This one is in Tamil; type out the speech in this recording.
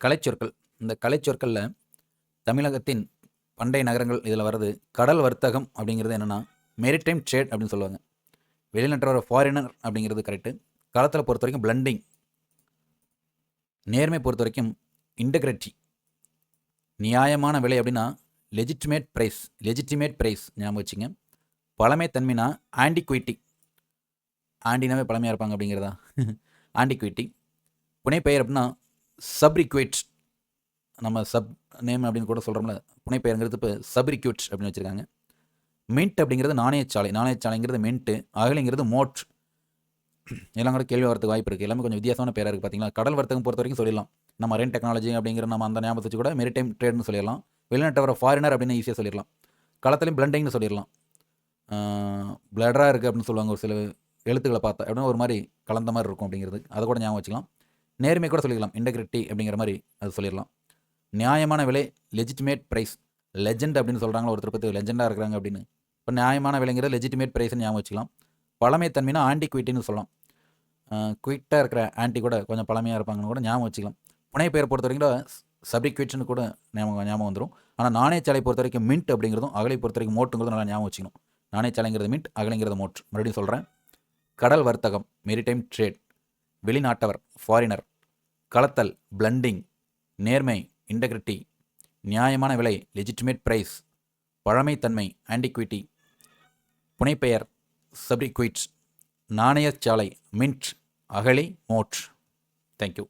கலைச்சொற்கள். இந்த கலைச்சொற்களில் தமிழகத்தின் பண்டைய நகரங்கள் இதில் வர்றது கடல் வர்த்தகம் அப்படிங்கிறது என்னென்னா மெரிடைம் ட்ரேட் அப்படின்னு சொல்லுவாங்க. வெளிநாட்டவர் ஃபாரினர் அப்படிங்கிறது கரெக்டு களத்தில் பொறுத்த வரைக்கும் பிளண்டிங் நேர்மை பொறுத்த வரைக்கும் இன்டகிரிட்டி நியாயமான விலை அப்படின்னா லெஜிட்டிமேட் ப்ரைஸ் லெஜிட்டிமேட் ப்ரைஸ் ஞாபகம் வச்சுங்க. பழமைத்தன்மைனா ஆன்டிக்விட்டி ஆண்டினாவே பழமையாக இருப்பாங்க அப்படிங்கிறதா? ஆன்டிக்விட்டி புனைப்பெயர் அப்படின்னா சப்ரிக்வேட் நம்ம சப் நேம் அப்படின்னு கூட சொல்கிறோம்ல புனைப்பெயருங்கிறது இப்போ சப்ரிக்யூட் அப்படின்னு வச்சுருக்காங்க. மின்ட் அப்படிங்கிறது நாணயச்சாலை நாணயச்சாலைங்கிறது மின்ட்டு அகலிங்கிறது மோட். எல்லாம் கூட கேள்வி வரதுக்கு வாய்ப்பு இருக்குது எல்லாமே கொஞ்சம் வித்தியாசமான பேராக இருக்குது பார்த்தீங்களா கடல் வர்த்தகம் பொறுத்த வரைக்கும் சொல்லிடலாம். நம்ம ரெயின் டெக்னாலஜி அப்படிங்கிற நம்ம அந்த ஞாபகத்தை வச்சு கூட மெரிடைம் ட்ரேட்னு சொல்லிடலாம். வெளிநாட்டவர ஃபாரினர் அப்படின்னு ஈஸியாக சொல்லிடலாம். களத்துலையும் பிளண்டிங்னு சொல்லிடலாம். பிளடராக இருக்குது அப்படின்னு சொல்லுவாங்க ஒரு சில எழுத்துக்களை பார்த்தா எப்படின்னா ஒரு மாதிரி கலந்த மாதிரி இருக்கும் அப்படிங்கிறது. அதை கூட ஞாபகம் வச்சுக்கலாம். நேர்மை கூட சொல்லிக்கலாம். இன்டெகிரிட்டி அப்படிங்கிற மாதிரி அது சொல்லிடலாம். நியாயமான விலை லெஜிட்டிமேட் ப்ரைஸ் லெஜெண்ட் அப்படின்னு சொல்கிறாங்களா ஒருத்தர் பற்றி லெஜெண்டாக இருக்கிறாங்க அப்படின்னு. இப்போ நியாயமான விலைங்கிறது லெஜிட்டிமேட் ப்ரைஸ்னு ஞாபகம் வச்சுக்கலாம். பழமைத்தன்மைனா ஆன்டிக்விட்டின்னு சொல்லலாம். குயிட்டாக இருக்கிற ஆன்டி கூட கொஞ்சம் பழமையாக இருப்பாங்கன்னு கூட ஞாபகம் வச்சுக்கலாம். பெயர் பொறுத்த வரைக்கும் சப்ரிக்விட்னு கூட ஞாபகம் ஞாபகம் வந்துடும் ஆனால் நாணயச்சாலை பொறுத்த வரைக்கும் மின்ட் அப்படிங்கிறதும் அகலை பொறுத்த வரைக்கும் மோட்டுங்கிறதும் நல்லா ஞாபகம் வச்சுக்கணும். நாணயச்சாலைங்கிறது மின்ட் அகலைங்கிறது மோட். மறுபடியும் சொல்கிறேன் கடல் வர்த்தகம் மெரிடைம் ட்ரேட் வெளிநாட்டவர் ஃபாரினர் களத்தல் பிளண்டிங் நேர்மை இன்டெகிரிட்டி நியாயமான விலை லெஜிட்டிமேட் ப்ரைஸ் பழமைத்தன்மை ஆன்டிக்விட்டி புனைப்பெயர் சப்ரிக்விட் நாணயச்சாலை மின்ட் அகழி மோட் தேங்க்யூ